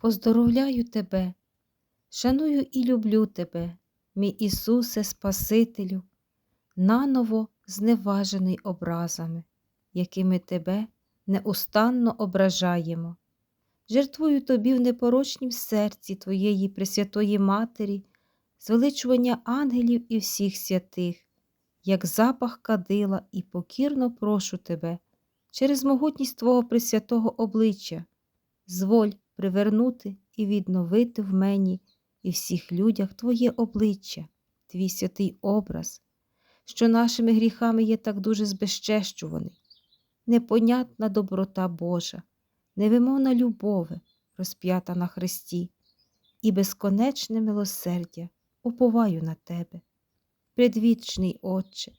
Поздоровляю тебе, шаную і люблю тебе, мій Ісусе Спасителю, наново зневажений образами, якими тебе неустанно ображаємо. Жертвую тобі в непорочнім серці Твоєї Пресвятої Матері, звеличування ангелів і всіх святих, як запах кадила, і покірно прошу тебе через могутність Твого Пресвятого обличчя, зволь привернути і відновити в мені і всіх людях Твоє обличчя, Твій святий образ, що нашими гріхами є так дуже збезчещуваний, непонятна доброта Божа, невимовна любове, розп'ята на Христі, і безконечне милосердя уповаю на Тебе. Предвічний Отче,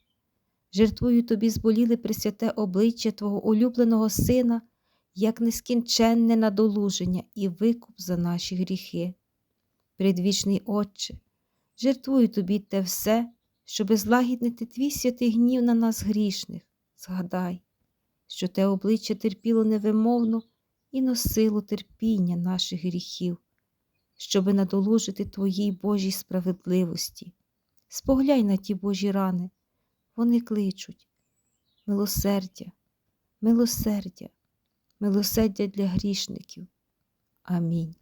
жертвую Тобі зболіле пресвяте обличчя Твого улюбленого Сина, як нескінченне надолуження і викуп за наші гріхи. Предвічний Отче, жертвую Тобі те все, щоби злагіднити Твій святий гнів на нас грішних. Згадай, що те обличчя терпіло невимовно і носило терпіння наших гріхів, щоби надолужити Твоїй Божій справедливості. Споглянь на ті Божі рани, вони кличуть милосердя, милосердя, милосердя для грішників. Амінь.